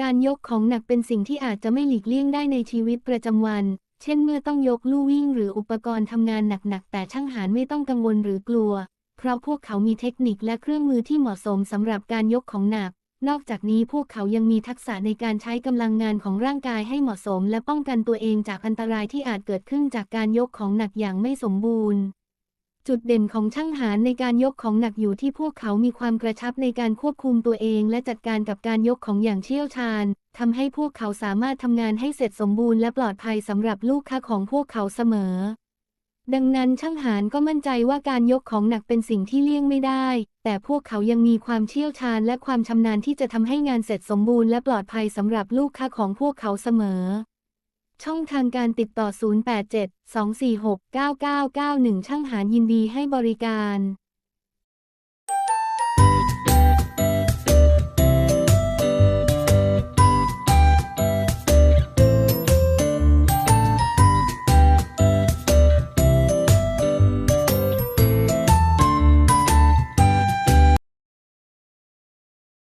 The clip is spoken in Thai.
การยกของหนักเป็นสิ่งที่อาจจะไม่หลีกเลี่ยงได้ในชีวิตประจำวัน เช่นเมื่อต้องยกลู่วิ่งหรืออุปกรณ์ทำงานหนักๆ แต่ช่างหารไม่ต้องกังวลหรือกลัว เพราะพวกเขามีเทคนิคและเครื่องมือที่เหมาะสมสำหรับการยกของหนัก นอกจากนี้พวกเขายังมีทักษะในการใช้กำลังงานของร่างกายให้เหมาะสม และป้องกันตัวเองจากอันตรายที่อาจเกิดขึ้นจากการยกของหนักอย่างไม่สมบูรณ์ จุดเด่นของช่างหารในการยกของหนักอยู่ที่พวกเขามีความกระชับในการควบคุมตัวเอง และจัดการกับการยกของอย่างเชี่ยวชาญทำให้พวกเขาสามารถทำงานให้เสร็จสมบูรณ์และปลอดภัยสำหรับลูกค้าของพวกเขาเสมอ ดังนั้นช่างหารก็มั่นใจว่าการยกของหนักเป็นสิ่งที่เลี่ยงไม่ได้ แต่พวกเขายังมีความเชี่ยวชาญและความชำนาญที่จะทำให้งานเสร็จสมบูรณ์และปลอดภัยสำหรับลูกค้าของพวกเขาเสมอ ช่องทางการติดต่อ 087 246 9991 ช่างหารยินดีให้บริการ